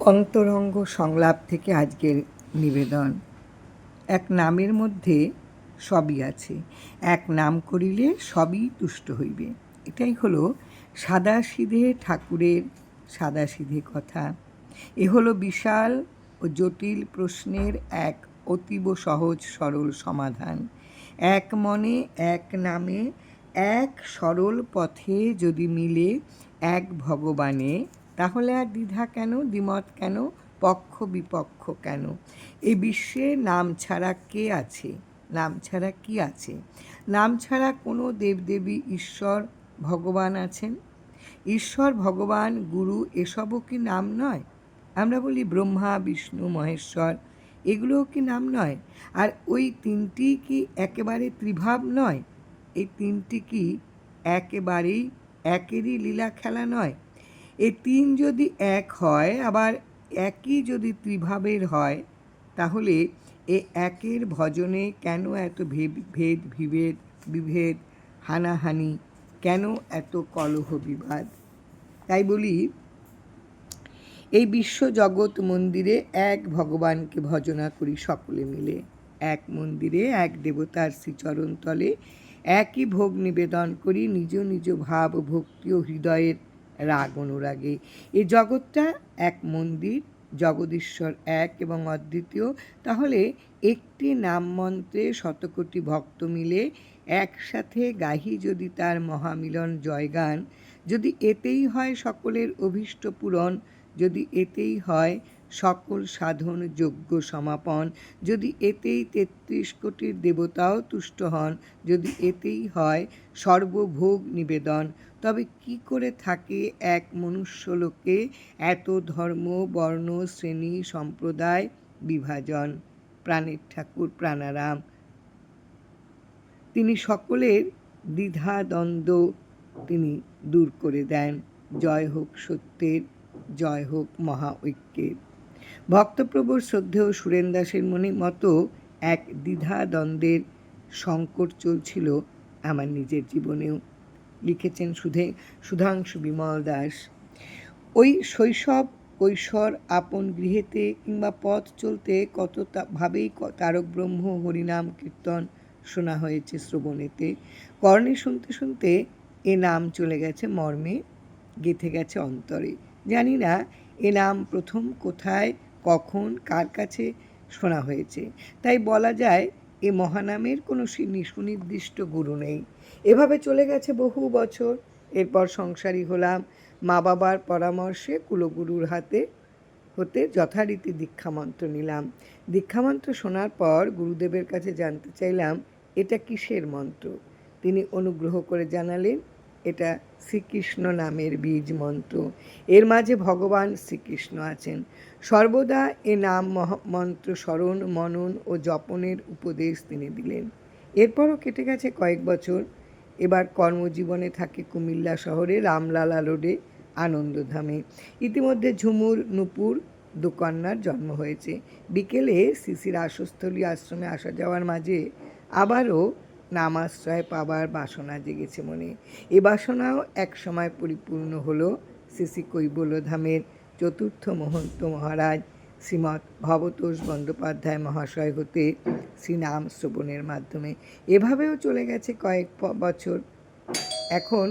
অন্তরঙ্গ সংলাপ থেকে আজকের নিবেদন। এক নামের মধ্যে সবই আছে। এক নাম করিলে সবই তুষ্ট হইবে। এটাই হলো সাদা সিধে ঠাকুরের সাদা সিধে কথা। এ হলো বিশাল ও জটিল প্রশ্নের এক অতীব সহজ সরল সমাধান। এক মনে, এক নামে, এক সরল পথে যদি মিলে, এক ভগবানে তাহলে আর দ্বিধা কেন, দ্বিমত কেন, পক্ষ বিপক্ষ কেন? এই বিশ্বে নাম ছাড়া কে আছে? নাম ছাড়া কি আছে? নাম ছাড়া কোনো দেবদেবী ঈশ্বর ভগবান আছেন? ঈশ্বর, ভগবান, গুরু এসবও কি নাম নয়? আমরা বলি ব্রহ্মা, বিষ্ণু, মহেশ্বর, এগুলোও কি নাম নয়? আর ওই তিনটি কি একেবারে ত্রিভাব নয়? এই তিনটি কি একেবারেই একেরই লীলা খেলা নয়? এই তিন যদি এক হয়, আবার একই যদি ত্রিভাবের হয়, তাহলে এ একের ভজনে কেন এত ভেদ ভেদ, বিভেদ বিভেদ, হানাহানি, কেন এত কলহ বিবাদ? তাই বলি, এই বিশ্ব জগৎ মন্দিরে এক ভগবানকে ভজনা করি সকলে মিলে। এক মন্দিরে এক দেবতার শ্রীচরণ তলে একই ভোগ নিবেদন করি, নিজ নিজ ভাব, ভক্তি ও হৃদয়ের রাগ অনুরাগে। এই জগৎটা এক মন্দির, জগদীশ্বর এক এবং অদ্বিতীয়। তাহলে একটি নাম মন্ত্রে শতকোটি ভক্ত মিলে একসাথে গাহি যদি তার মহামিলন জয়গান, যদি এতেই হয় সকলের অভীষ্ট পূরণ, যদি এতেই হয় সকল সাধন যোগ্য সমাপন। যদি এতেই তেত্রিশ কোটির দেবতাও তুষ্ট হন, যদি এতেই হয় সর্বভোগ নিবেদন, তবে কি করে থাকে এক মনুষ্যলোকে এত ধর্ম, বর্ণ, শ্রেণি, সম্প্রদায়, বিভাজন? প্রাণের ঠাকুর প্রাণারাম। তিনি সকলের দ্বিধা দ্বন্দ্ব তিনি দূর করে দেন। জয় হোক সত্যের, জয় হোক মহা ঐক্যের। ভক্তপ্রভুর শ্রদ্ধেয় সুরেন দাসের মনে মতো এক দ্বিধা দ্বন্দ্বের সংকট চলছিল আমার নিজের জীবনেও। লিখেছেন সুধে, সুধাংশু বিমল দাস। ওই শৈশব, কৈশোর আপন গৃহেতে কিংবা পথ চলতে কত ভাবেই তারক ব্রহ্ম হরিনাম কীর্তন শোনা হয়েছে শ্রবণেতে। কর্ণে শুনতে শুনতে এ নাম চলে গেছে মর্মে, গেথে গেছে অন্তরে। জানি না এ নাম প্রথম কোথায়, কখন, কার কাছে শোনা হয়েছে। তাই বলা যায়, এ মহানামের কোনো সুনির্দিষ্ট গুরু নেই। এভাবে চলে গেছে বহু বছর। এরপর সংসারী হলাম। মা বাবার পরামর্শে কুলগুরুর হাতে, হতে যথারীতি দীক্ষামন্ত্র নিলাম। দীক্ষামন্ত্র শোনার পর গুরুদেবের কাছে জানতে চাইলাম, এটা কিসের মন্ত্র? তিনি অনুগ্রহ করে জানালেন এটা শ্রীকৃষ্ণ নামের বীজ মন্ত্র। এর মাঝে ভগবান শ্রীকৃষ্ণ আছেন। সর্বদা এ নাম মন্ত্র স্মরণ, মনন ও জপনের উপদেশ তিনি দিলেন। এরপরও কেটে গেছে কয়েক বছর। এবার কর্মজীবনে থাকে কুমিল্লা শহরে রামলালা রোডে আনন্দধামে। ইতিমধ্যে ঝুমুর, নুপুর দুকন্যার জন্ম হয়েছে। বিকেলে শিশির আশস্থলী আশ্রমে আসা যাওয়ার মাঝে আবারও নামাশ্রয় পাবার বাসনা জেগেছে মনে। এ বাসনাও এক সময় পরিপূর্ণ হল শ্রী কৈবল্যধামের চতুর্থ মহন্ত মহারাজ শ্রীমৎ ভবতোষ বন্দ্যোপাধ্যায় মহাশয় হতে শ্রীনাম শ্রবণের মাধ্যমে। এভাবেও চলে গেছে কয়েক বছর। এখন